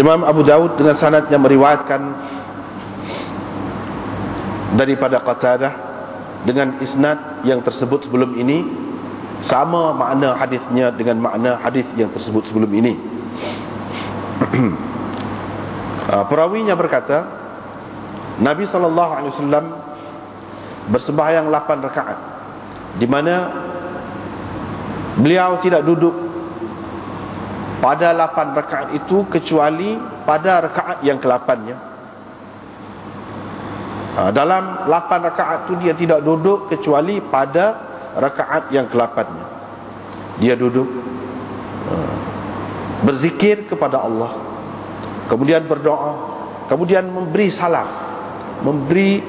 Imam Abu Daud dengan sanadnya meriwayatkan daripada Qatadah dengan isnad yang tersebut sebelum ini sama makna hadisnya dengan makna hadis yang tersebut sebelum ini. Ah, perawinya berkata Nabi sallallahu alaihi wasallam bersembahyang 8 rakaat di mana beliau tidak duduk pada 8 rakaat itu kecuali pada rakaat yang ke-8-nya. Ha, dalam 8 rakaat itu dia tidak duduk kecuali pada rakaat yang ke-8-nya. Dia duduk ha, berzikir kepada Allah. Kemudian berdoa, kemudian memberi salam. Memberi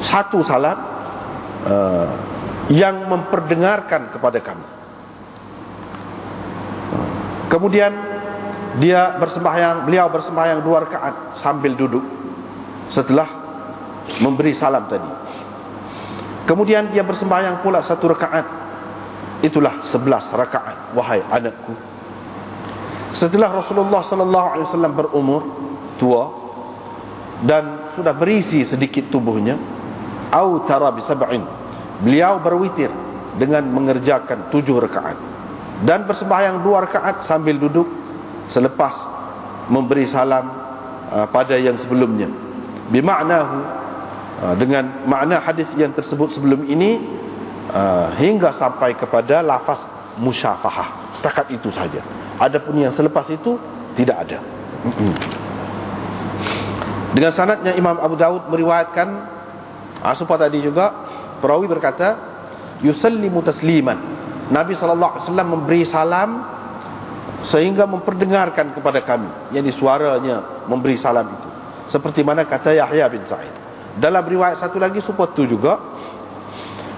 satu salam uh, yang memperdengarkan kepada kami. Kemudian dia bersembahyang, beliau bersembahyang dua rakaat sambil duduk setelah memberi salam tadi. Kemudian dia bersembahyang pula satu rakaat. Itulah sebelas rakaat wahai anakku. Setelah Rasulullah sallallahu alaihi wasallam berumur tua dan sudah berisi sedikit tubuhnya, au tara bi sab'in. Beliau berwitir dengan mengerjakan tujuh rakaat dan bersembahyang dua rakaat sambil duduk selepas memberi salam uh, pada yang sebelumnya. Bimaknahu uh, dengan makna hadis yang tersebut sebelum ini uh, hingga sampai kepada lafaz musyafahah. Setakat itu saja. Adapun yang selepas itu tidak ada. Dengan sanadnya Imam Abu Daud meriwayatkan Asupah tadi juga perawi berkata yusallimu tasliman Nabi SAW memberi salam sehingga memperdengarkan kepada kami. Yang suaranya memberi salam itu. Seperti mana kata Yahya bin Sa'id. Dalam riwayat satu lagi support tu juga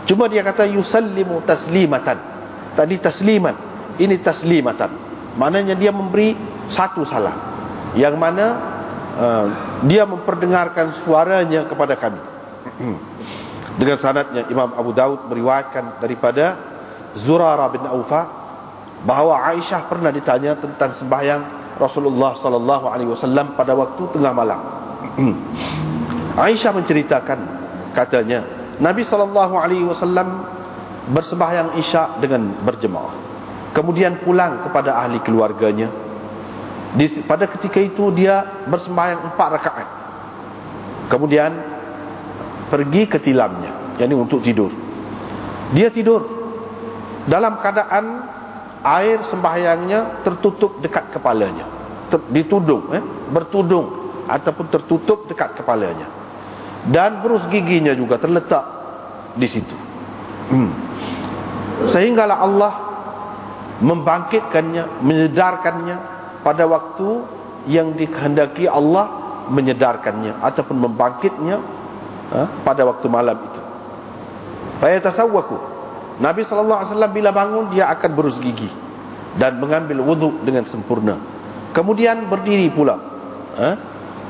cuma dia kata yusallimu taslimatan. Tadi tasliman ini taslimatan. Maknanya dia memberi satu salam. Yang mana uh, dia memperdengarkan suaranya kepada kami. Dengan sanadnya Imam Abu Daud meriwayatkan daripada Zurara bin Aufa bahawa Aisyah pernah ditanya tentang sembahyang Rasulullah sallallahu alaihi wasallam pada waktu tengah malam. Aisyah menceritakan katanya Nabi sallallahu alaihi wasallam bersembahyang Isya dengan berjemaah. Kemudian pulang kepada ahli keluarganya. Di, pada ketika itu dia bersembahyang empat rakaat. Kemudian pergi ke tilamnya, yakni untuk tidur. Dia tidur dalam keadaan air sembahyangnya tertutup dekat kepalanya. Ter, ditudung eh, bertudung ataupun tertutup dekat kepalanya. Dan berus giginya juga terletak di situ. Hmm. sehinggalah Allah membangkitkannya menyedarkannya pada waktu yang dikehendaki Allah menyedarkannya ataupun membangkitnya eh, pada waktu malam itu fa yatasawwaku Nabi SAW bila bangun dia akan berus gigi dan mengambil wudhu dengan sempurna. Kemudian berdiri pula. Ha?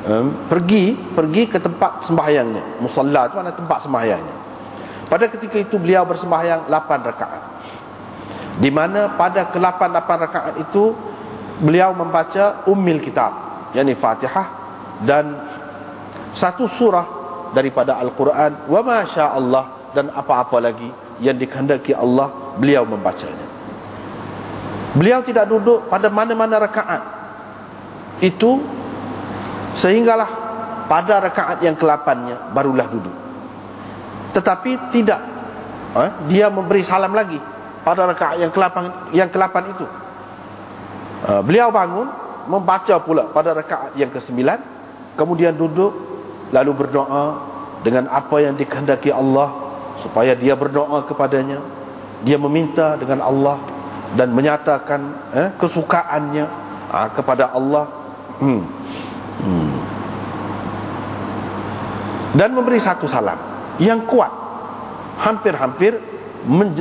Um, pergi pergi ke tempat sembahyangnya. Musalla itu mana tempat sembahyangnya. Pada ketika itu beliau bersembahyang 8 rakaat. Di mana pada ke-8 8 rakaat itu beliau membaca ummil kitab, yakni Fatihah dan satu surah daripada Al-Quran wa ma Allah dan apa-apa lagi yang dikehendaki Allah beliau membacanya. Beliau tidak duduk pada mana-mana rakaat. Itu sehinggalah pada rakaat yang ke-8 barulah duduk. Tetapi tidak eh, dia memberi salam lagi pada rakaat yang ke-8 yang ke-8 itu. Uh, beliau bangun membaca pula pada rakaat yang ke-9 kemudian duduk lalu berdoa dengan apa yang dikehendaki Allah supaya dia berdoa kepadanya. Dia meminta dengan Allah dan menyatakan eh, kesukaannya ah, kepada Allah. Hmm. Hmm. dan memberi satu salam yang kuat. Hampir-hampir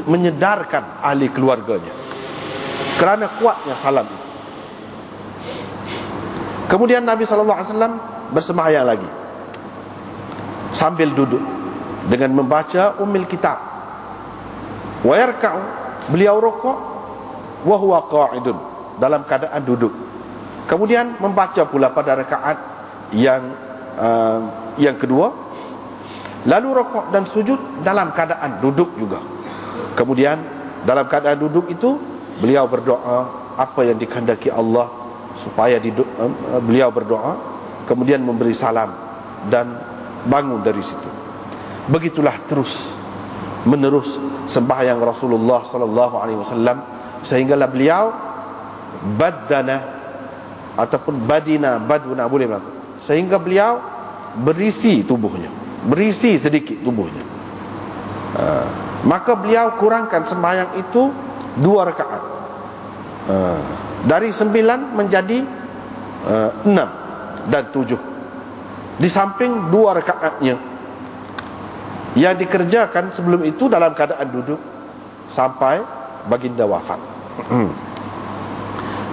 menyedarkan ahli keluarganya. Kerana kuatnya salam itu. Kemudian Nabi SAW bersembahyang lagi. Sambil duduk dengan membaca ummil kitab. Wa yarka'u beliau rukuk wa huwa qa'idun dalam keadaan duduk. Kemudian membaca pula pada rakaat yang uh, yang kedua lalu rokok dan sujud dalam keadaan duduk juga. Kemudian dalam keadaan duduk itu beliau berdoa apa yang dikehendaki Allah supaya di, uh, beliau berdoa kemudian memberi salam dan bangun dari situ begitulah terus menerus sembahyang Rasulullah sallallahu alaihi wasallam sehinggalah beliau badana ataupun badina baduna boleh bilang sehingga beliau berisi tubuhnya berisi sedikit tubuhnya. Uh, maka beliau kurangkan sembahyang itu dua rakaat. Uh, dari sembilan menjadi uh, enam dan tujuh. Di samping dua rakaatnya yang dikerjakan sebelum itu dalam keadaan duduk sampai baginda wafat.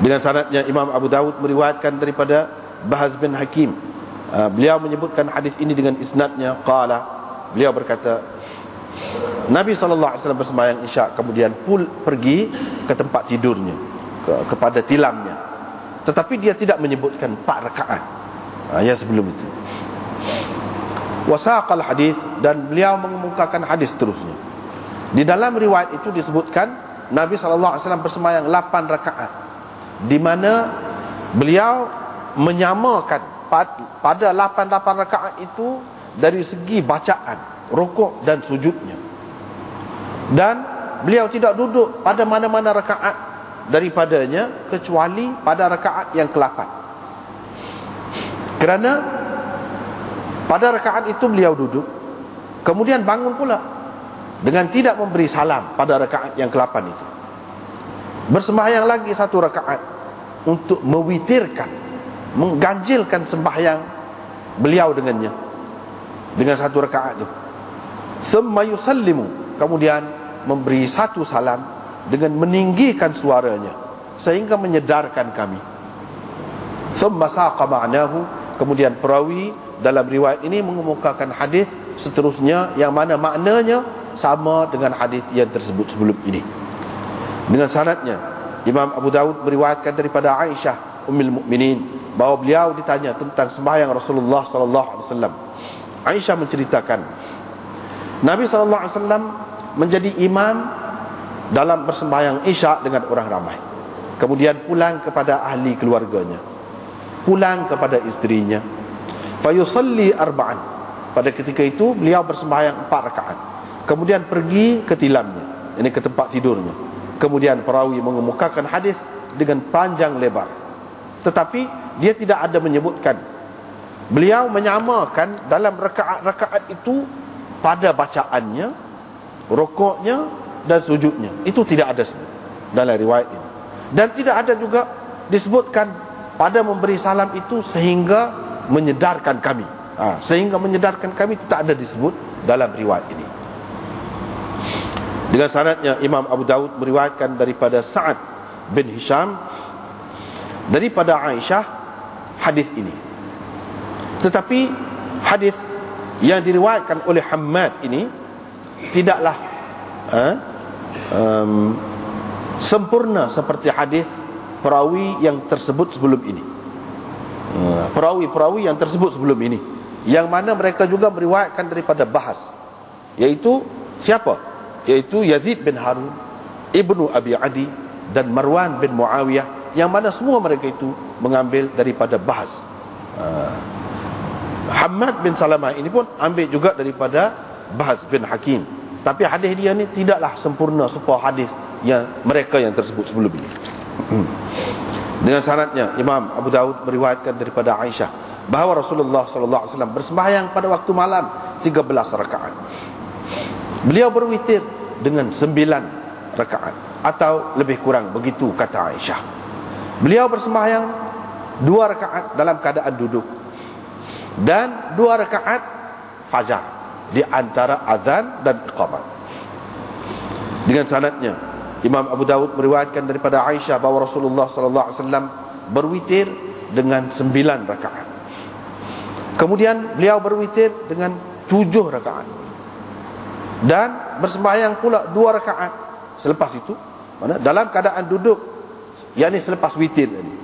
Dengan sanadnya Imam Abu Dawud meriwayatkan daripada Bahaz bin Hakim uh, beliau menyebutkan hadis ini dengan isnadnya. Qala beliau berkata Nabi sallallahu alaihi wasallam bersembahyang Isya kemudian pul pergi ke tempat tidurnya ke, kepada tilamnya. Tetapi dia tidak menyebutkan empat rakaat uh, yang sebelum itu wasaqal hadis dan beliau mengemukakan hadis terusnya di dalam riwayat itu disebutkan Nabi sallallahu alaihi wasallam bersembahyang 8 rakaat di mana beliau menyamakan pada 8-8 rakaat itu dari segi bacaan rukuk dan sujudnya. Dan beliau tidak duduk pada mana-mana rakaat daripadanya kecuali pada rakaat yang ke-8 kerana pada rakaat itu beliau duduk. Kemudian bangun pula. Dengan tidak memberi salam pada rakaat yang ke-8 itu. Bersembahyang lagi satu rakaat. Untuk mewitirkan Mengganjilkan sembahyang Beliau dengannya. Dengan satu rakaat itu. Thumma yusallimu. Kemudian memberi satu salam Dengan meninggikan suaranya. Sehingga menyedarkan kami. Thumma saqa ma'nahu. Kemudian perawi dalam riwayat ini mengemukakan hadis seterusnya yang mana maknanya sama dengan hadis yang tersebut sebelum ini. Dengan sanadnya Imam Abu Dawud meriwayatkan daripada Aisyah Ummul Mukminin bahawa beliau ditanya tentang sembahyang Rasulullah sallallahu alaihi wasallam. Aisyah menceritakan Nabi sallallahu alaihi wasallam menjadi imam dalam bersembahyang Isya dengan orang ramai. Kemudian pulang kepada ahli keluarganya. Pulang kepada istrinya fayusalli arba'an. Pada ketika itu beliau bersembahyang empat rakaat. Kemudian pergi ke tilamnya. Ini ke tempat tidurnya. Kemudian perawi mengemukakan hadis dengan panjang lebar. Tetapi dia tidak ada menyebutkan. Beliau menyamakan dalam rakaat-rakaat itu pada bacaannya rokoknya dan sujudnya. Itu tidak ada sebut dalam riwayat ini. Dan tidak ada juga disebutkan pada memberi salam itu sehingga menyedarkan kami. Ha, sehingga menyedarkan kami tak ada disebut dalam riwayat ini. Dengan sanadnya Imam Abu Daud meriwayatkan daripada Sa'ad bin Hisham daripada Aisyah hadis ini. Tetapi hadis yang diriwayatkan oleh Hamad ini tidaklah ha, um, sempurna seperti hadis perawi yang tersebut sebelum ini perawi-perawi yang tersebut sebelum ini. Yang mana mereka juga meriwayatkan daripada bahas. Yaitu siapa? Yaitu Yazid bin Harun Ibnu Abi Adi dan Marwan bin Muawiyah. Yang mana semua mereka itu mengambil daripada bahas. Uh, Hamad bin Salamah ini pun ambil juga daripada bahas bin Hakim. Tapi hadis dia ni tidaklah sempurna supaya hadis yang mereka yang tersebut sebelum ini. Dengan sanadnya Imam Abu Daud meriwayatkan daripada Aisyah bahawa Rasulullah sallallahu alaihi wasallam bersembahyang pada waktu malam 13 rakaat. Beliau berwitir dengan 9 rakaat atau lebih kurang begitu kata Aisyah. Beliau bersembahyang 2 rakaat dalam keadaan duduk dan 2 rakaat fajar di antara azan dan iqamah. Dengan sanadnya Imam Abu Dawud meriwayatkan daripada Aisyah bahawa Rasulullah sallallahu alaihi wasallam berwitir dengan sembilan rakaat. Kemudian beliau berwitir dengan tujuh rakaat. Dan bersembahyang pula dua rakaat selepas itu mana dalam keadaan duduk yakni selepas witir tadi